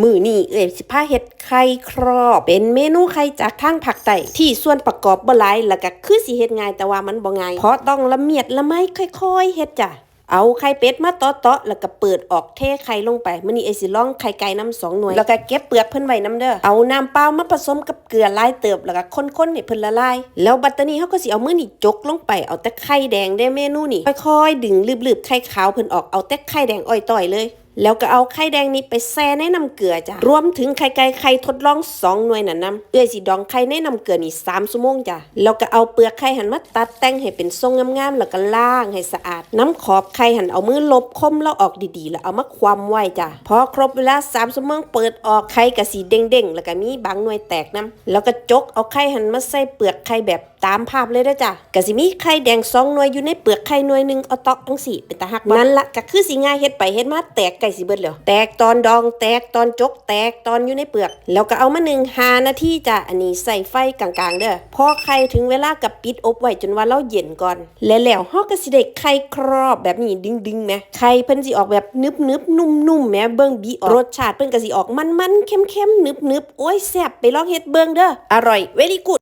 มือนี่เอ้ยสิพาเฮ็ดไข่ครอบเป็นเมนูไข่จากทางภาคใต้ที่ส่วนประกอบบ่หลายแล้วก็คือสิเฮ็ดง่ายแต่ว่ามันบ่ง่ายเพราะต้องละเมียดละไมค่อยๆเฮ็ดจ้ะเอาไข่เป็ดมาเตาะๆแล้วก็เปิดออกเทไข่ลงไปมื้อนี้ไอ้สิล่องไข่ไก่น้ำสองหน่วย แล้วก็เก็บเปลือกเพิ่นไว้น้ำเด้อ เอาน้ำเปล่ามาผสมกับเกลือลายเติบแล้วก็คนๆให้เพิ่นละลาย แล้วบัดตอร์นี้เฮาก็สิเอามือนี่จกลงไป เอาแต่ไข่แดงได้เมนูนี่ค่อยๆ ดึงลืบๆไข่ขาวเพิ่นออก เอาแต่ไข่แดงอ้อยต่อยเลย แล้วก็เอาไข่แดงนี้ไปแช่ในน้ำเกลือจ้ะ รวมถึงไข่ไก่ไข่ทดลองสองหน่วยน่ะนำเอื้อยสิดองไข่ในน้ำเกลือนี่3ชั่วโมงจ้ะ แล้วก็เอาเปลือกไข่หันมาตัดแต่งให้เป็นทรงงามๆ แล้วก็ล้างให้สะอาด น้ำขอบไข่หันเอามือลบคมแล้วออกดีๆ แล้วเอามาความไว้จ้ะ พอครบเวลา3ชั่วโมงเปิดออกไข่ก็สีเด้งๆ แล้วก็มีบางหน่วยแตกนํแล้วก็จกเอาไข่หันมาใส่เปลือกไข่แบบ ตามภาพเลยเด้อจ้ะก็สิมีไข่แดงสองหน่วยอยู่ในเปลือกไข่หน่วยหนึ่งเอาตอกจังสี่เป็นตาหักบ่นั่นละก็คือสิง่ายเฮ็ดไปเฮ็ดมาแตกไก่สิเบิดแล้วแตกตอนดองแตกตอนจก แตกตอนอยู่ในเปลือก แล้วก็เอามาหนึ่งหานาทีจ้ะอันนี้ใส่ไฟกลางๆเด้อพอไข่ถึงเวลากับปิดอบไว้จนว่าเราเย็นก่อน แล้วแล้วฮาก็สิได้ไข่ครอบแบบนี้ดึงๆแหมไข่เพิ่นสิออกแบบนึบๆนุ่มๆแหมเบิ่งบีออกรสชาติเพิ่นก็สิออกมันๆเข้มๆนึบๆโอ้ยแซ่บไปลองเฮ็ดเบิ่งเด้ออร่อย very good